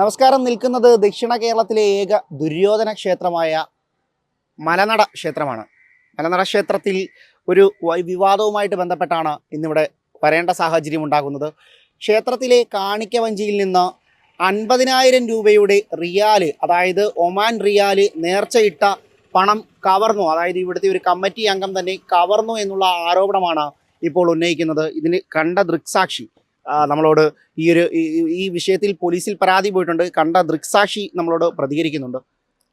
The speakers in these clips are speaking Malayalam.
നമസ്കാരം. നിൽക്കുന്നത് ദക്ഷിണ കേരളത്തിലെ ഏക ദുര്യോധന ക്ഷേത്രമായ മലനട ക്ഷേത്രമാണ്. മലനട ക്ഷേത്രത്തിൽ ഒരു വിവാദവുമായിട്ട് ബന്ധപ്പെട്ടാണ് ഇന്നിവിടെ വരേണ്ട സാഹചര്യം ഉണ്ടാകുന്നത്. ക്ഷേത്രത്തിലെ കാണിക്ക വഞ്ചിയിൽ നിന്ന് അൻപതിനായിരം രൂപയുടെ റിയാൽ അതായത് ഒമാൻ റിയാൽ നേർച്ചയിട്ട പണം കവർന്നു. അതായത് ഇവിടുത്തെ ഒരു കമ്മിറ്റി അംഗം തന്നെ കവർന്നു എന്നുള്ള ആരോപണമാണ് ഇപ്പോൾ ഉന്നയിക്കുന്നത്. ഇതിന് കണ്ട ദൃക്സാക്ഷി നമ്മളോട് ഈ ഒരു ഈ- വിഷയത്തിൽ പോലീസിൽ പരാതി പോയിട്ടുണ്ട്. കണ്ട ദൃക്സാക്ഷി നമ്മളോട് പ്രതികരിക്കുന്നുണ്ട്.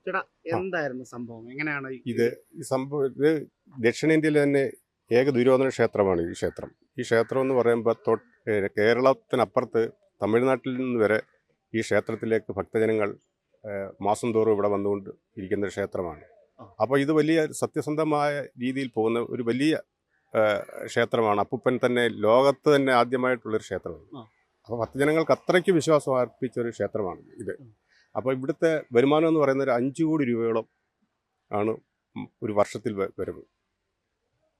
ചേട്ടാ എന്തായിരുന്നു സംഭവം? എങ്ങനെയാണ് ഇത് ഈ സംഭവം ഇത് ദക്ഷിണേന്ത്യയിലെ തന്നെ ഏക ദുര്യോധന ക്ഷേത്രമാണ് ഈ ക്ഷേത്രം. ഈ ക്ഷേത്രം എന്ന് പറയുമ്പോൾ കേരളത്തിനപ്പുറത്ത് തമിഴ്നാട്ടിൽ നിന്ന് വരെ ഈ ക്ഷേത്രത്തിലേക്ക് ഭക്തജനങ്ങൾ മാസം തോറും ഇവിടെ വന്നുകൊണ്ട് ഇരിക്കുന്ന ക്ഷേത്രമാണ്. അപ്പോൾ ഇത് വലിയ സത്യസന്ധമായ രീതിയിൽ പോകുന്ന ഒരു വലിയ ക്ഷേത്രമാണ് അപ്പൂപ്പൻ തന്നെ ലോകത്ത് തന്നെ ആദ്യമായിട്ടുള്ളൊരു ക്ഷേത്രമാണ്. അപ്പോൾ ഭക്തജനങ്ങൾക്ക് അത്രയ്ക്ക് വിശ്വാസം അർപ്പിച്ച ഒരു ക്ഷേത്രമാണ് ഇത്. അപ്പോൾ ഇവിടുത്തെ വരുമാനം എന്ന് പറയുന്നത് ഒരു അഞ്ച് കോടി രൂപയോളം ആണ് ഒരു വർഷത്തിൽ വരുന്നത്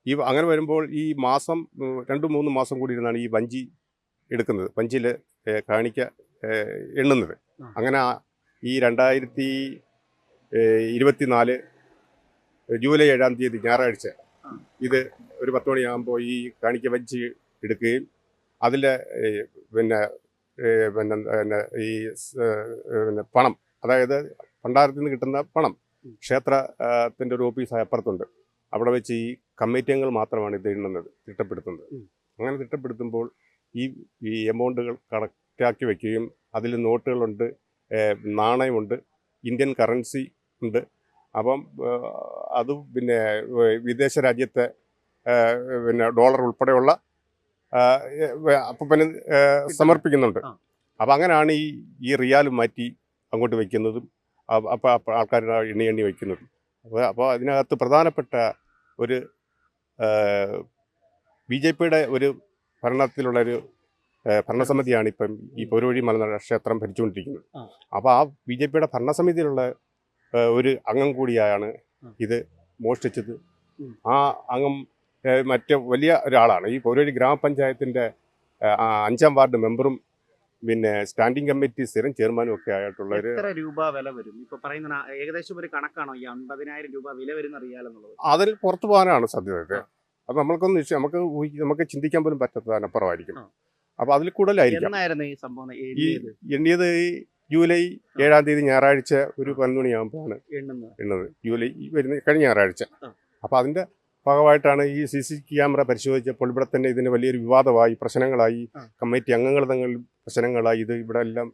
ഈ അങ്ങനെ വരുമ്പോൾ ഈ മാസം രണ്ട് മൂന്ന് മാസം കൂടി ഇരുന്നാണ് ഈ വഞ്ചി എടുക്കുന്നത് വഞ്ചിയിൽ കാണിക്ക എണ്ണുന്നത് അങ്ങനെ ഈ രണ്ടായിരത്തി ഇരുപത്തിനാല് ജൂലൈ ഏഴാം തീയതി ഞായറാഴ്ച. ഇത് ഒരു പത്ത് മണിയാകുമ്പോൾ ഈ കാണിക്ക വെച്ച് എടുക്കുകയും അതിൽ പിന്നെ പിന്നെ പിന്നെ ഈ പിന്നെ പണം അതായത് ഭണ്ഡാരത്തിൽ നിന്ന് കിട്ടുന്ന പണം. ക്ഷേത്രത്തിന്റെ ഒരു ഓഫീസ് അപ്പുറത്തുണ്ട്. അവിടെ വെച്ച് ഈ കമ്മിറ്റി അംഗങ്ങൾ മാത്രമാണ് ഇത് എണ്ണുന്നത് തിട്ടപ്പെടുത്തുന്നത്. അങ്ങനെ തിട്ടപ്പെടുത്തുമ്പോൾ ഈ ഈ എമൗണ്ടുകൾ കറക്റ്റാക്കി വയ്ക്കുകയും അതിൽ നോട്ടുകളുണ്ട് നാണയമുണ്ട് ഇന്ത്യൻ കറൻസി ഉണ്ട്. അപ്പം അത് പിന്നെ വിദേശ രാജ്യത്തെ പിന്നെ ഡോളർ ഉൾപ്പെടെയുള്ള അപ്പം സമർപ്പിക്കുന്നുണ്ട്. അപ്പം അങ്ങനെയാണ് ഈ ഈ റിയാൽ മാറ്റി അങ്ങോട്ട് വയ്ക്കുന്നതും അപ്പോൾ ആൾക്കാർ എണ്ണി എണ്ണി വയ്ക്കുന്നതും അപ്പോൾ അപ്പോൾ അതിനകത്ത് പ്രധാനപ്പെട്ട ഒരു ബി ജെ പിയുടെ ഒരു ഭരണത്തിലുള്ള ഒരു ഭരണസമിതിയാണ് ഇപ്പം ഈ പൊരുവഴി മലനാട് ക്ഷേത്രം ഭരിച്ചുകൊണ്ടിരിക്കുന്നത് അപ്പോൾ ആ ബി ജെ പിയുടെ ഭരണസമിതിയിലുള്ള ഒരു അംഗം കൂടിയാണ്. ഇത് മോഷ്ടിച്ചത്. ആ അംഗം മറ്റ് വലിയ ഒരാളാണ്. ഈ പൗരവഴി ഗ്രാമപഞ്ചായത്തിന്റെ അഞ്ചാം വാർഡ് മെമ്പറും പിന്നെ സ്റ്റാൻഡിംഗ് കമ്മിറ്റി സ്ഥിരം ചെയർമാനും ഒക്കെ ആയിട്ടുള്ള എത്ര രൂപ വില വരും? ഇപ്പൊ പറയുന്ന ഏകദേശം ഒരു കണക്കാണോ ഈ അൻപതിനായിരം രൂപ വില വരുന്ന റിയാൽ എന്നുള്ളത് അതിൽ പുറത്തു പോകാനാണ് സാധ്യത. അപ്പൊ നമ്മൾക്കൊന്ന് നമുക്ക് നമുക്ക് ചിന്തിക്കാൻ പോലും പറ്റാത്തതിനപ്പുറമായിരിക്കും അപ്പൊ അതിൽ കൂടുതലായിരിക്കും. എണ്ണിയത് എണ്ണിയത് ഈ ജൂലൈ ഏഴാം തീയതി ഞായറാഴ്ച ഒരു പതിനൊന്ന് മണിയാകുമ്പോഴാണ് എണ്ണുന്നത്. എണ്ണത് ജൂലൈ ഈ വരുന്ന കഴിഞ്ഞ ഞായറാഴ്ച. അപ്പോൾ അതിന്റെ ഭാഗമായിട്ടാണ് ഈ സി സി ക്യാമറ പരിശോധിച്ചപ്പോൾ ഇവിടെ തന്നെ ഇതിന് വലിയൊരു വിവാദമായി പ്രശ്നങ്ങളായി കമ്മിറ്റി അംഗങ്ങൾ തങ്ങൾ പ്രശ്നങ്ങളായി ഇത് ഇവിടെ എല്ലാം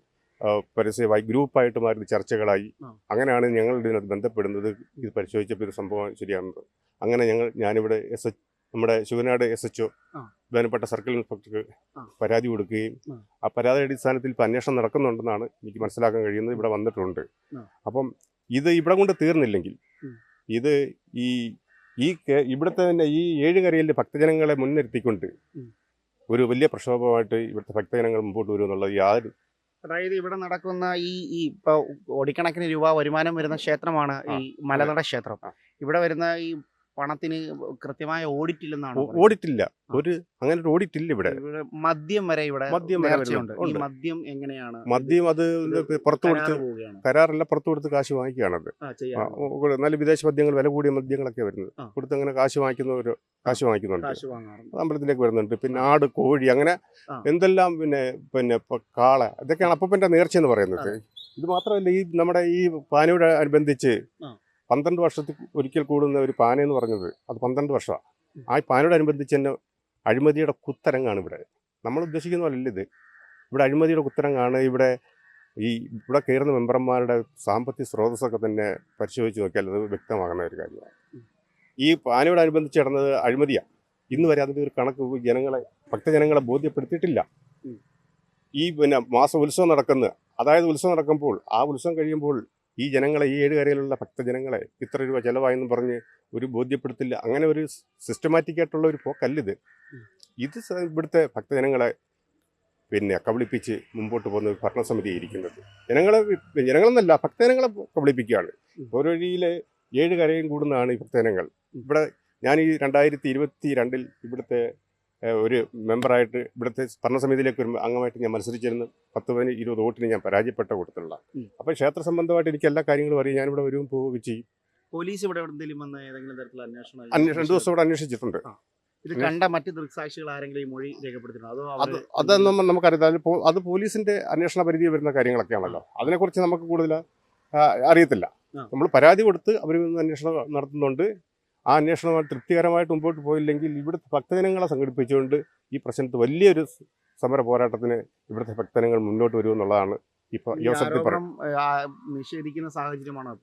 പരസ്യമായി ഗ്രൂപ്പായിട്ട് മാറി ചർച്ചകളായി. അങ്ങനെയാണ് ഞങ്ങൾ ഇതിനകത്ത് ബന്ധപ്പെടുന്നത്. ഇത് പരിശോധിച്ചപ്പോൾ ഇത് സംഭവം ശരിയാണത്. അങ്ങനെ ഞങ്ങൾ ഞാനിവിടെ എസ് എച്ച് നമ്മുടെ ശിവനാട് എസ് എച്ച്. ബഹുമാനപ്പെട്ട സർക്കിൾ ഇൻസ്പെക്ടർക്ക്. പരാതി കൊടുക്കുകയും ആ. പരാതി അടിസ്ഥാനത്തിൽ ഇപ്പോൾ അന്വേഷണം നടക്കുന്നുണ്ടെന്നാണ് എനിക്ക് മനസ്സിലാക്കാൻ കഴിയുന്നത് ഇവിടെ വന്നിട്ടുണ്ട്. അപ്പം ഇത് ഇവിടെ കൊണ്ട് തീർന്നില്ലെങ്കിൽ. ഇത് ഈ ഈ ഇവിടുത്തെ തന്നെ ഈ ഏഴുകരയിലെ ഭക്തജനങ്ങളെ മുൻനിർത്തിക്കൊണ്ട് ഒരു വലിയ പ്രക്ഷോഭമായിട്ട് ഇവിടുത്തെ ഭക്തജനങ്ങൾ മുമ്പോട്ട് വരും എന്നുള്ളത് യാതൊരു അതായത് ഇവിടെ നടക്കുന്ന ഈ ഈ ഇപ്പോൾ കോടിക്കണക്കിന് രൂപ വരുമാനം വരുന്ന ക്ഷേത്രമാണ് ഈ മലനട ക്ഷേത്രം. ഇവിടെ വരുന്ന ഈ പണത്തിന് കൃത്യമായ ഓഡിറ്റ് ഇല്ലെന്നാണ് ഓഡിറ്റ് ഇല്ല ഒരു അങ്ങനെ ഒരു ഓഡിറ്റ് ഇല്ല ഇവിടെ മദ്യം വരെ ഇവിടെ മദ്യം വരെ ഈ മദ്യം എങ്ങനെയാണ്? മദ്യം അത് പുറത്തു കൊടുത്ത് കരാറല്ല പുറത്തു കൊടുത്ത് കാശ് വാങ്ങിക്കുകയാണത്. നല്ല വിദേശ മദ്യങ്ങൾ വില കൂടിയ മദ്യങ്ങളൊക്കെ വരുന്നത്. കൊടുത്ത് അങ്ങനെ കാശ് വാങ്ങിക്കുന്ന ഒരു കാശ് വാങ്ങിക്കുന്നുണ്ട്. അമ്പലത്തിലേക്ക് വരുന്നുണ്ട്. പിന്നെ ആട് കോഴി അങ്ങനെ എന്തെല്ലാം പിന്നെ പിന്നെ കാള ഇതൊക്കെയാണ് അപ്പന്റെ നേർച്ച എന്ന് പറയുന്നത്. ഇത് മാത്രമല്ല ഈ നമ്മുടെ ഈ പാനയോട് അനുബന്ധിച്ച്. പന്ത്രണ്ട് വർഷത്തിൽ ഒരിക്കൽ കൂടുന്ന ഒരു പാന എന്ന് പറഞ്ഞത് അത് പന്ത്രണ്ട് വർഷമാണ് ആ പാനയോടനുബന്ധിച്ച് തന്നെ അഴിമതിയുടെ കുത്തരങ്ങാണ് ഇവിടെ. നമ്മൾ ഉദ്ദേശിക്കുന്ന പോലെ ഇത്. ഇവിടെ അഴിമതിയുടെ കുത്തരങ്ങാണ്. ഇവിടെ ഈ ഇവിടെ കയറുന്ന മെമ്പർമാരുടെ സാമ്പത്തിക സ്രോതസ്സൊക്കെ തന്നെ പരിശോധിച്ച് നോക്കിയാൽ അത് വ്യക്തമാകുന്ന ഒരു കാര്യമാണ്. ഈ പാനയോടനുബന്ധിച്ച് നടന്നത് അഴിമതിയാണ് ഇന്ന് വരെ അതിന്റെ ഒരു കണക്ക് ജനങ്ങളെ ഭക്തജനങ്ങളെ ബോധ്യപ്പെടുത്തിയിട്ടില്ല. ഈ പിന്നെ മാസ ഉത്സവം നടക്കുന്നത്. അതായത് ഉത്സവം നടക്കുമ്പോൾ ആ ഉത്സവം കഴിയുമ്പോൾ ഈ ജനങ്ങളെ ഈ ഏഴ് കരയിലുള്ള ഭക്തജനങ്ങളെ ഇത്ര രൂപ ചിലവായെന്ന് പറഞ്ഞ് ഒരു ബോധ്യപ്പെടുത്തില്ല. അങ്ങനെ ഒരു സിസ്റ്റമാറ്റിക് ആയിട്ടുള്ള ഒരു പോക്കല്ലിത്. ഇത് ഇവിടുത്തെ ഭക്തജനങ്ങളെ പിന്നെ കബളിപ്പിച്ച് മുമ്പോട്ട് പോകുന്ന ഒരു ഭരണസമിതി ഇരിക്കുന്നത് ജനങ്ങളെ ജനങ്ങളെന്നല്ല ഭക്തജനങ്ങളെ കബളിപ്പിക്കുകയാണ്. ഓരോ ഒരു ഏഴ് കരയും കൂടുന്നതാണ് ഈ ഭക്തജനങ്ങൾ. ഇവിടെ ഞാൻ ഈ രണ്ടായിരത്തി ഇരുപത്തി രണ്ടിൽ ഇവിടുത്തെ ഒരു മെമ്പറായിട്ട് ഇവിടുത്തെ ഭരണസമിതിയിലേക്ക് ഒരു അംഗമായിട്ട് ഞാൻ മത്സരിച്ചിരുന്നു. പത്ത് പതിന് ഇരുപത് വോട്ടിന് ഞാൻ പരാജയപ്പെട്ട കൂട്ടത്തിലുള്ള. അപ്പോൾ ക്ഷേത്ര സംബന്ധമായിട്ട് എനിക്ക് എല്ലാ കാര്യങ്ങളും അറിയാം. ഞാനിവിടെ വരും പോവുകയും ചെയ്യും. പോലീസ് ഇവിടെ എന്തെങ്കിലും വന്ന് ഏതെങ്കിലും തരത്തിലുള്ള അന്വേഷണം അന്വേഷണം രണ്ട് ദിവസം ഇവിടെ അന്വേഷിച്ചിട്ടുണ്ട്. ഇത് കണ്ട മറ്റ് ദൃക്സാക്ഷികൾ ആരെങ്കിലും ഈ മൊഴി രേഖപ്പെടുത്തിയിട്ടുണ്ടോ? അതോ അതൊന്നും നമുക്കറിയാം. അത് പോലീസിന്റെ അന്വേഷണ പരിധി വരുന്ന കാര്യങ്ങളൊക്കെയാണല്ലോ. അതിനെക്കുറിച്ച് നമുക്ക് കൂടുതൽ അറിയത്തില്ല. നമ്മൾ പരാതി കൊടുത്ത് അവർ അന്വേഷണം നടത്തുന്നുണ്ട്. ആ അന്വേഷണവുമായി തൃപ്തികരമായിട്ട് മുമ്പോട്ട് പോയില്ലെങ്കിൽ ഇവിടുത്തെ ഭക്തജനങ്ങളെ സംഘടിപ്പിച്ചുകൊണ്ട് ഈ പ്രശ്നത്തിൽ വലിയൊരു സമര പോരാട്ടത്തിന് ഇവിടുത്തെ ഭക്തജനങ്ങൾ മുന്നോട്ട് വരുമെന്നുള്ളതാണ് നിഷേധിക്കുന്ന സാഹചര്യമാണോ?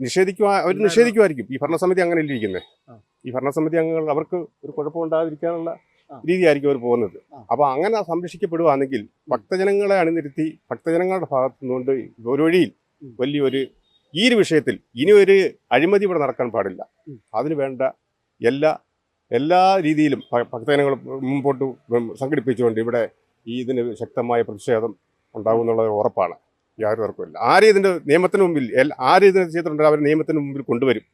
നിഷേധിക്കുക അവർ നിഷേധിക്കുമായിരിക്കും. ഈ ഭരണസമിതി അങ്ങനെ ഇരിക്കുന്നത് ആ. ഈ ഭരണസമിതി അംഗങ്ങൾ അവർക്ക് ഒരു കുഴപ്പമുണ്ടാതിരിക്കാനുള്ള. രീതിയായിരിക്കും അവർ പോകുന്നത്. അപ്പൊ അപ്പോൾ അങ്ങനെ സംരക്ഷിക്കപ്പെടുകയാണെങ്കിൽ ഭക്തജനങ്ങളെ അണിനിരുത്തി ഭക്തജനങ്ങളുടെ ഭാഗത്തുനിന്നുകൊണ്ട് ഒരു വഴിയിൽ വലിയൊരു ഈ ഒരു വിഷയത്തിൽ ഇനി ഒരു അഴിമതി ഇവിടെ നടക്കാൻ പാടില്ല. അതിന് വേണ്ട എല്ലാ എല്ലാ രീതിയിലും ഭക്തജനങ്ങൾ മുമ്പോട്ട് സംഘടിപ്പിച്ചുകൊണ്ട് ഇവിടെ ഈ ഇതിന് ശക്തമായ പ്രതിഷേധം ഉണ്ടാകുമെന്നുള്ളത് ഉറപ്പാണ്. യാതൊരു തർക്കമില്ല ആരും ഇതിന്റെ നിയമത്തിന് മുമ്പിൽ ആരും ഇതിനെ ചെയ്തിട്ടുണ്ട് അവർ നിയമത്തിന് മുമ്പിൽ കൊണ്ടുവരും.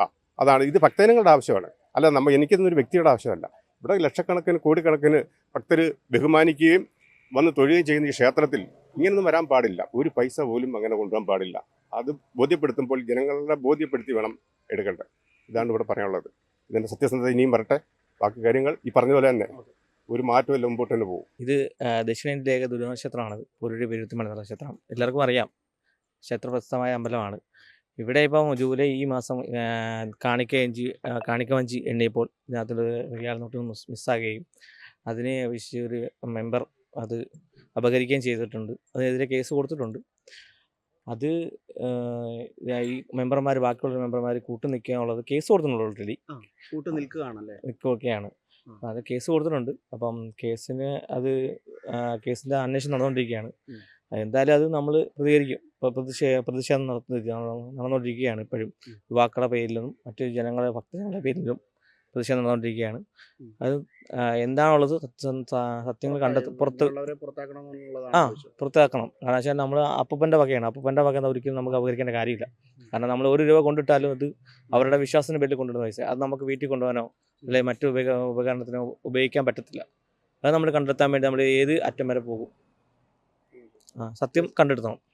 ആ അതാണ്. ഇത് ഭക്തജനങ്ങളുടെ ആവശ്യമാണ്. അല്ല നമ്മൾ എനിക്കൊന്നും ഒരു വ്യക്തിയുടെ ആവശ്യമല്ല. ഇവിടെ ലക്ഷക്കണക്കിന് കോടിക്കണക്കിന് ഭക്തർ ബഹുമാനിക്കുകയും വന്ന് തൊഴുകയും ചെയ്യുന്ന ഈ ക്ഷേത്രത്തിൽ ഇങ്ങനൊന്നും വരാൻ പാടില്ല. ഒരു പൈസ പോലും അങ്ങനെ കൊണ്ടുവരാൻ പാടില്ല. അത് ബോധ്യപ്പെടുത്തുമ്പോൾ ജനങ്ങളെ ബോധ്യപ്പെടുത്തി വേണം എടുക്കേണ്ടത് ഇതാണ് ഇവിടെ പറയാനുള്ളത്. ഇതിന്റെ സത്യസന്ധത ഇനിയും വരട്ടെ. ബാക്കി കാര്യങ്ങൾ ഈ പറഞ്ഞതുപോലെ പോലെ തന്നെ. ഒരു മാറ്റമില്ല മുമ്പോട്ട് തന്നെ പോകും. ഇത് ദക്ഷിണേന്ത്യയിലെ ഏക ദുർനക്ഷത്രമാണത് പൊരുടി പെരുത്തുമണ നക്ഷത്രം എല്ലാവർക്കും അറിയാം. ക്ഷേത്രപ്രസിദ്ധമായ അമ്പലമാണ്. ഇവിടെ ഇപ്പം ജൂലൈ ഈ മാസം കാണിക്കഞ്ചി കാണിക്ക എഞ്ചി ആ, കാണിക്ക വഞ്ചി എണ്ണിയപ്പോൾ ഇതിനകത്തുള്ള റിയാൽ നോട്ട് മിസ് മിസ്സാകുകയും അതിനെ വിശ്വ ഒരു മെമ്പർ അത് അപകരിക്കുകയും ചെയ്തിട്ടുണ്ട്. അതിനെതിരെ കേസ് കൊടുത്തിട്ടുണ്ട്. അത് ഈ മെമ്പർമാർ ബാക്കിയുള്ള മെമ്പർമാർ കൂട്ടു നിൽക്കാനുള്ളത് കേസ് കൊടുത്തിട്ടുണ്ട് ഓൾറെഡി കൂട്ടു നിൽക്കുകയാണല്ലേ? നിൽക്കുകയൊക്കെയാണ്. അത് കേസ് കൊടുത്തിട്ടുണ്ട്. അപ്പം കേസിന് അത് കേസിന്റെ അന്വേഷണം നടന്നുകൊണ്ടിരിക്കുകയാണ് എന്തായാലും അത് നമ്മൾ പ്രതികരിക്കും. ഇപ്പോൾ പ്രതിഷേധ പ്രതിഷേധം നടത്തുന്ന നടന്നുകൊണ്ടിരിക്കുകയാണ് ഇപ്പോഴും. യുവാക്കളുടെ പേരിലും മറ്റു ജനങ്ങളെ ഭക്തജനങ്ങളുടെ പേരിലും. പ്രതിഷേധം നടന്നുകൊണ്ടിരിക്കുകയാണ്. അത് എന്താണുള്ളത്? സത്യങ്ങൾ കണ്ടെത്തി പുറത്ത് ആ പുറത്താക്കണം. കാരണം വെച്ചാൽ നമ്മൾ അപ്പൂപ്പന്റെ വകയാണ്. അപ്പൂപ്പന്റെ വക ഒരിക്കലും നമുക്ക് അപകരിക്കേണ്ട കാര്യമില്ല. കാരണം നമ്മൾ ഒരു രൂപ കൊണ്ടിട്ടാലും അത് അവരുടെ വിശ്വാസത്തിന് പേരിൽ കൊണ്ടുവരുന്ന പൈസ. അത് നമുക്ക് വീട്ടിൽ കൊണ്ടുപോകാനോ അല്ലെങ്കിൽ മറ്റു ഉപയോഗ ഉപകരണത്തിനോ ഉപയോഗിക്കാൻ പറ്റത്തില്ല. അത് നമ്മൾ കണ്ടെത്താൻ വേണ്ടി നമ്മൾ ഏത് അറ്റം വരെ പോകും. ആ സത്യം കണ്ടെടുത്തണം